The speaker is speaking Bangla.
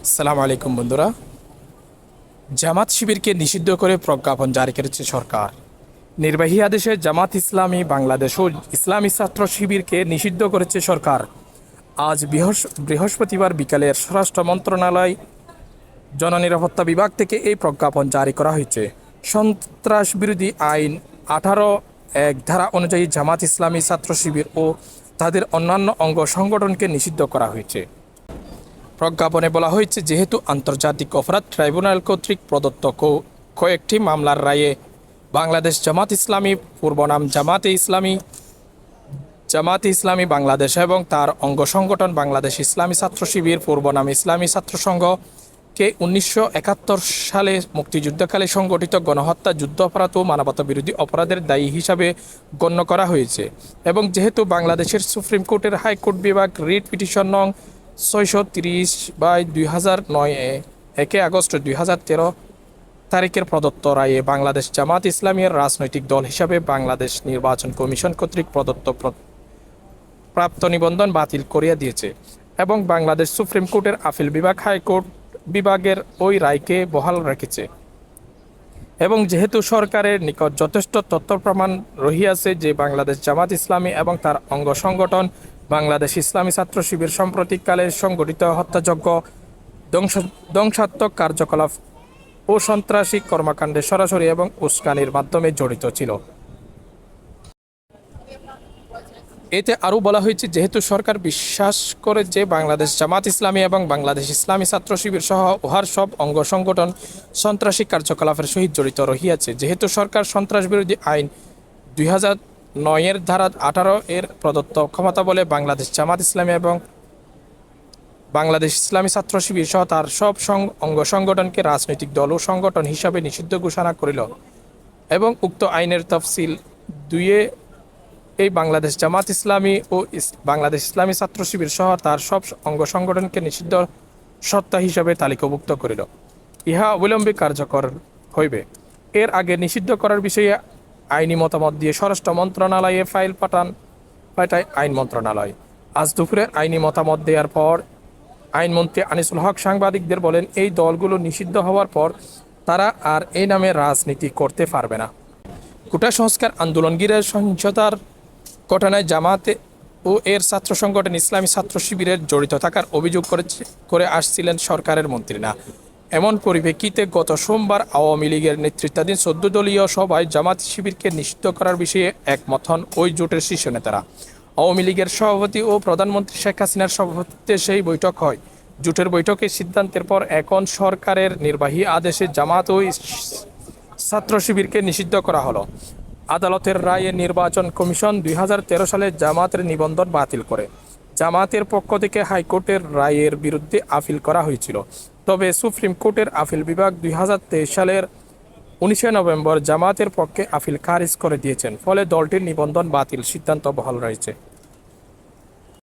আসসালামু আলাইকুম বন্ধুরা। জামাত শিবিরকে নিষিদ্ধ করে প্রজ্ঞাপন জারি করেছে সরকার। নির্বাহী আদেশে জামাত ইসলামী বাংলাদেশ ও ইসলামী ছাত্র শিবিরকে নিষিদ্ধ করেছে সরকার। আজ বৃহস্প- বৃহস্পতিবার বিকালে স্বরাষ্ট্র মন্ত্রণালয় জননিরাপত্তা বিভাগ থেকে এই প্রজ্ঞাপন জারি করা হয়েছে। সন্ত্রাস বিরোধী আইন আঠারো এক ধারা অনুযায়ী জামাত ইসলামী ছাত্র শিবির ও তাদের অন্যান্য অঙ্গ সংগঠনকে নিষিদ্ধ করা হয়েছে। প্রজ্ঞাপনে বলা হয়েছে, যেহেতু আন্তর্জাতিক অপরাধ ট্রাইব্যুনাল কর্তৃক প্রদত্ত কয়েকটি মামলার রায়ে বাংলাদেশ জামাত ইসলামী পূর্বনাম জামাতে ইসলামী জামাতে ইসলামী বাংলাদেশ এবং তার অঙ্গ সংগঠন বাংলাদেশ ইসলামী ছাত্র শিবির পূর্বনাম ইসলামী ছাত্র সংঘকে উনিশশো একাত্তর সালে মুক্তিযুদ্ধকালে সংগঠিত গণহত্যা, যুদ্ধ অপরাধ ও মানবতা বিরোধী অপরাধের দায়ী হিসাবে গণ্য করা হয়েছে। এবং যেহেতু বাংলাদেশের সুপ্রিম কোর্টের হাইকোর্ট বিভাগ রিট পিটিশন নং ছয়শো তিরিশ বাই দুই হাজার নয় এ, একে আগস্ট দুই হাজার তেরো তারিখের প্রদত্ত রায়ে বাংলাদেশ জামাত ইসলামীর রাজনৈতিক দল হিসাবে বাংলাদেশ নির্বাচন কমিশন কর্তৃক প্রদত্ত প্র- প্রাপ্ত নিবন্ধন বাতিল করিয়া দিয়েছে এবং বাংলাদেশ সুপ্রিম কোর্টের আপিল বিভাগ হাইকোর্ট বিভাগের ওই রায়কে বহাল রেখেছে। এবং যেহেতু সরকারের নিকট যথেষ্ট তথ্য প্রমাণ রহিয়াছে যে বাংলাদেশ জামাত ইসলামী এবং তার অঙ্গ সংগঠন বাংলাদেশ ইসলামী ছাত্র শিবির সাম্প্রতিককালে সংগঠিত হত্যাযজ্ঞ ধ্বংস, ধ্বংসাত্মক কার্যকলাপ ও সন্ত্রাসী কর্মকাণ্ডে সরাসরি এবং উস্কানির মাধ্যমে জড়িত ছিল। এতে আরও বলা হয়েছে, যেহেতু সরকার বিশ্বাস করে যে বাংলাদেশ জামাত ইসলামী এবং বাংলাদেশ ইসলামী ছাত্র শিবির সহ উহার সব অঙ্গ সংগঠন সন্ত্রাসী কার্যকলাপের সহিত জড়িত রহিয়াছে। যেহেতু সরকার সন্ত্রাস বিরোধী আইন দুই হাজার নয়ের ধারা আঠারো এর প্রদত্ত ক্ষমতা বলে বাংলাদেশ জামাত ইসলামী এবং বাংলাদেশ ইসলামী ছাত্র শিবির সহ তার সব অঙ্গ সংগঠনকে রাজনৈতিক দল ও সংগঠন হিসাবে নিষিদ্ধ ঘোষণা করিল এবং উক্ত আইনের তফসিল দুইয়ে এই বাংলাদেশ জামাত ইসলামী ও বাংলাদেশ ইসলামী ছাত্র শিবির সহ তার সব অঙ্গ সংগঠনকে নিষিদ্ধ সত্তা হিসাবে তালিকাভুক্ত করিল ইহা অবিলম্বে কার্যকর হইবে। এর আগে নিষিদ্ধ করার বিষয়ে আইনি মতামত দিয়ে স্বরাষ্ট্র মন্ত্রণালয়ে ফাইল পাঠান, পাঠায় আইন মন্ত্রণালয়। আজ দুপুরে আইনি মতামত দেওয়ার পর আইনমন্ত্রী আনিসুল হক সাংবাদিকদের বলেন, এই দলগুলো নিষিদ্ধ হওয়ার পর তারা আর এই নামে রাজনীতি করতে পারবে না। কোটা সংস্কার আন্দোলনগিরের সহিংসতার ঘটনায় জামাতে ও এর ছাত্র সংগঠন ইসলামী ছাত্র শিবিরের জড়িত থাকার অভিযোগ করেছে, করে আসছিলেন সরকারের মন্ত্রীরা। এমন পরিপ্রেক্ষিতে গত সোমবার আওয়ামী লীগের নেতৃত্বাধীন চোদ্দ দলীয় সভায় জামাত শিবিরকে নিষিদ্ধ করার বিষয়ে একমত হন ওই জোটের শীর্ষ নেতারা। আওয়ামী লীগের সভাপতি ও প্রধানমন্ত্রী শেখ হাসিনার সভাপতিত্বে সেই বৈঠক হয়। জোটের বৈঠকে সিদ্ধান্তের পর এখন সরকারের নির্বাহী আদেশে জামাত ও ছাত্র শিবিরকে নিষিদ্ধ করা হলো। আদালতের রায়ে নির্বাচন কমিশন দুই হাজার তেরো সালে জামাতের নিবন্ধন বাতিল করে। জামাতের পক্ষ থেকে হাইকোর্টের রায়ের বিরুদ্ধে আপিল করা হয়েছিল। তবে সুপ্রিম কোর্টের আপিল বিভাগ দুই হাজার তেইশ সালের উনিশে নভেম্বর জামাতের পক্ষে আপিল খারিজ করে দিয়েছেন। ফলে দলটির নিবন্ধন বাতিল সিদ্ধান্ত বহাল রয়েছে।